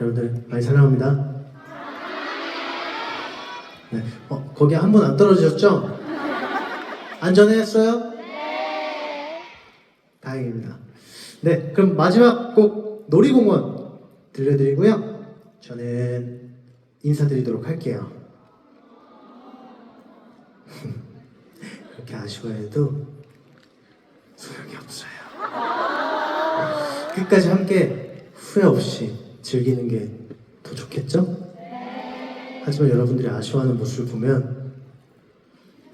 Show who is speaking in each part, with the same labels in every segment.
Speaker 1: 여러분들 많이 사랑합니다. 네, 어, 거기 한 분 안 떨어지셨죠? 안전했어요? 다행입니다. 네, 그럼 마지막 곡 놀이공원 들려드리고요. 저는 인사드리도록 할게요. 그렇게 아쉬워해도 소용이 없어요. 끝까지 함께 후회 없이 즐기는 게 더 좋겠죠? 하지만 여러분들이 아쉬워하는 모습을 보면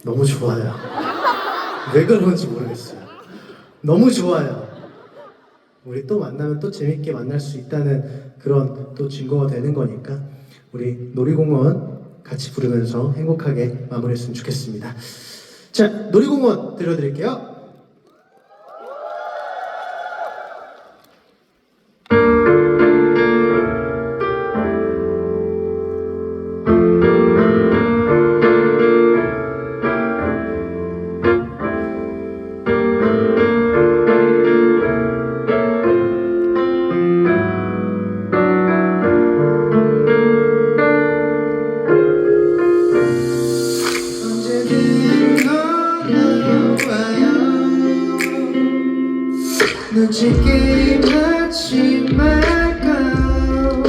Speaker 1: 너무 좋아요. 왜 그런지 모르겠어요. 너무 좋아요. 우리 또 만나면 또 재밌게 만날 수 있다는 그런 또 증거가 되는 거니까 우리 놀이공원 같이 부르면서 행복하게 마무리했으면 좋겠습니다. 자, 놀이공원 들려드릴게요. 게임 하지 말고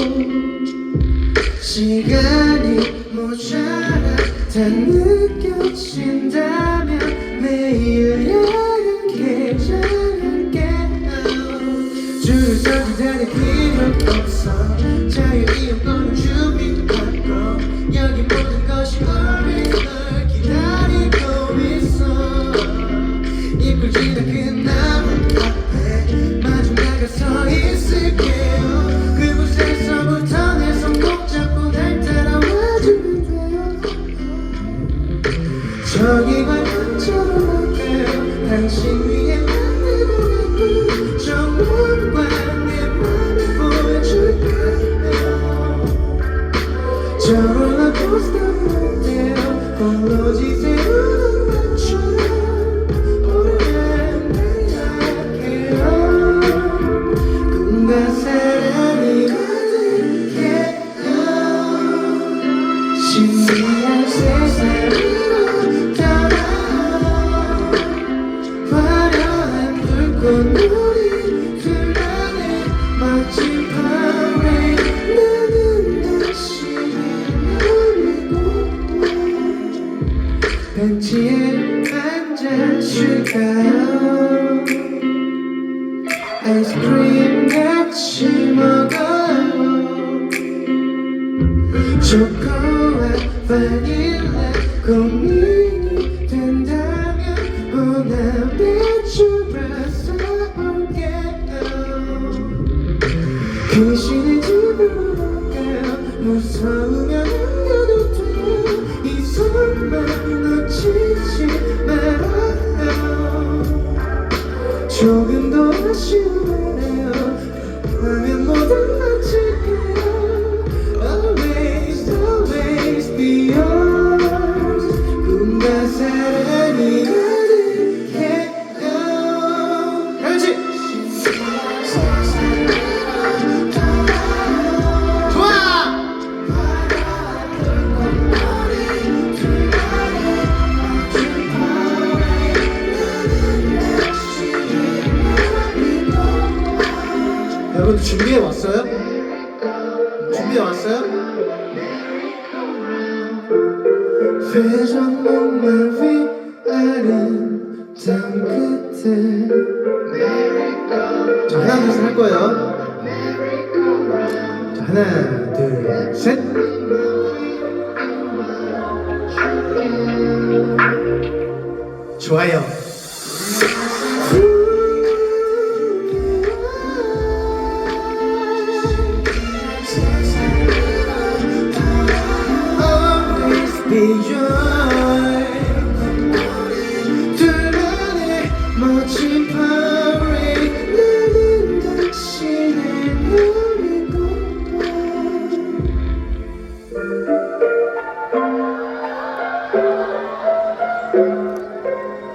Speaker 1: 시간이 모자라 다 느껴진다면 매일 이렇게 잘할게요? 줄 서 기 다닐 필요 없어. 자유이 준비하고 저 벤치에 앉아줄까요? 아이스크림 같이 먹어요. 초코와 바닐라 고민이 된다면 오늘 배출해서 올게요. 귀신의 조금 여러분 준비해 왔어요? 준비해 왔어요? 회전 목마 위 아름다운 그때 자 하나 둘셋 할 거예요 자 하나 둘셋 좋아요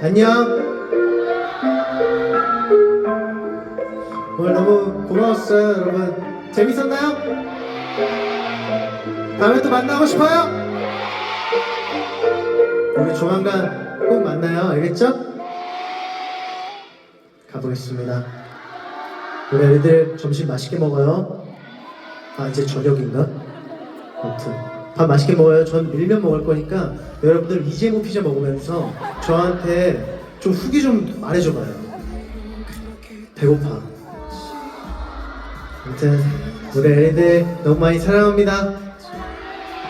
Speaker 1: 안녕 오늘 너무 고마웠어요 여러분 재밌었나요? 다음에 또 만나고 싶어요? 우리 조만간 꼭 만나요. 알겠죠? 가보겠습니다. 우리 애들 점심 맛있게 먹어요. 아 이제 저녁인가? 아무튼 밥 맛있게 먹어요. 전 밀면 먹을 거니까 여러분들 이재모 피자 먹으면서 저한테 좀 후기 좀 말해줘봐요. 배고파. 아무튼 우리 애들 너무 많이 사랑합니다.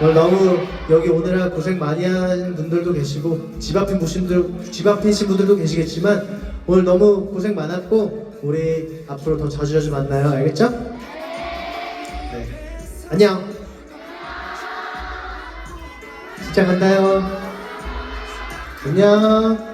Speaker 1: 오늘 너무 여기 오느라 고생 많이 한 분들도 계시고 집 앞인 분들 집 앞이신 분들도 계시겠지만 오늘 너무 고생 많았고 우리 앞으로 더 자주 자주 만나요. 알겠죠? 네. 안녕. 진짜 간다요. 안녕.